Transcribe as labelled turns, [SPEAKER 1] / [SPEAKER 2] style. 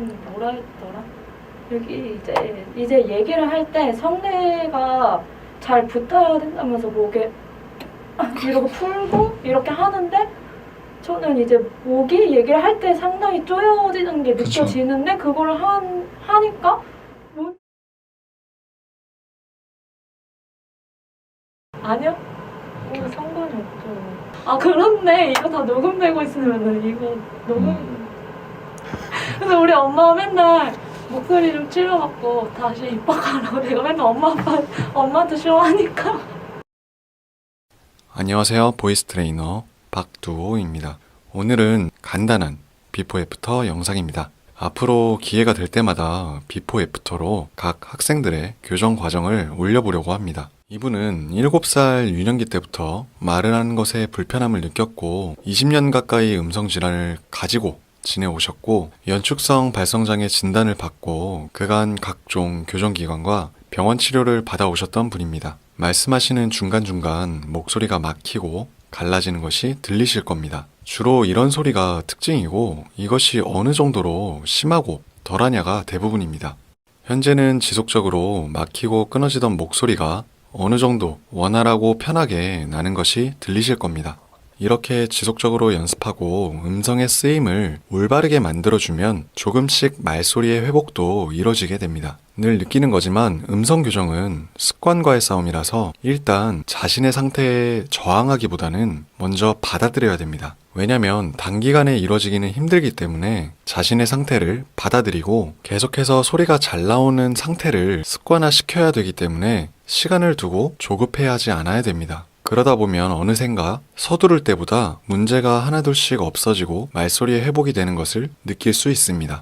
[SPEAKER 1] 음, 뭐라 했더라? 여기 이제 이제 얘기를 할 때 성대가 잘 붙어야 된다면서 목에 이렇게 풀고 이렇게 하는데 저는 이제 목이 얘기를 할 때 상당히 쪼여지는 게
[SPEAKER 2] 그쵸.
[SPEAKER 1] 느껴지는데 그걸 한 하니까 뭐 아니요. 뭐 상관이 없죠. 아 그렇네. 이거 다 녹음되고 있으면은 이거 녹음.
[SPEAKER 2] 음.
[SPEAKER 1] 그래서 우리 엄마가 맨날 목소리 좀 치료받고 다시 입학하라고 내가 맨날 엄마 아빠 엄마한테 싫어하니까.
[SPEAKER 2] 안녕하세요. 보이스 트레이너 박두호입니다. 오늘은 간단한 비포 애프터 영상입니다. 앞으로 기회가 될 때마다 비포 애프터로 각 학생들의 교정 과정을 올려보려고 합니다. 이분은 7살 유년기 때부터 말을 하는 것에 불편함을 느꼈고 20년 가까이 음성 질환을 가지고 지내오셨고 연축성 발성장애 진단을 받고 그간 각종 교정기관과 병원 치료를 받아오셨던 분입니다. 말씀하시는 중간중간 목소리가 막히고 갈라지는 것이 들리실 겁니다. 주로 이런 소리가 특징이고 이것이 어느 정도로 심하고 덜하냐가 대부분입니다. 현재는 지속적으로 막히고 끊어지던 목소리가 어느 정도 원활하고 편하게 나는 것이 들리실 겁니다. 이렇게 지속적으로 연습하고 음성의 쓰임을 올바르게 만들어주면 조금씩 말소리의 회복도 이뤄지게 됩니다. 늘 느끼는 거지만 음성 교정은 습관과의 싸움이라서 일단 자신의 상태에 저항하기보다는 먼저 받아들여야 됩니다. 왜냐면 단기간에 이루어지기는 힘들기 때문에 자신의 상태를 받아들이고 계속해서 소리가 잘 나오는 상태를 습관화 시켜야 되기 때문에 시간을 두고 조급해 하지 않아야 됩니다. 그러다 보면 어느샌가 서두를 때보다 문제가 하나둘씩 없어지고 말소리의 회복이 되는 것을 느낄 수 있습니다.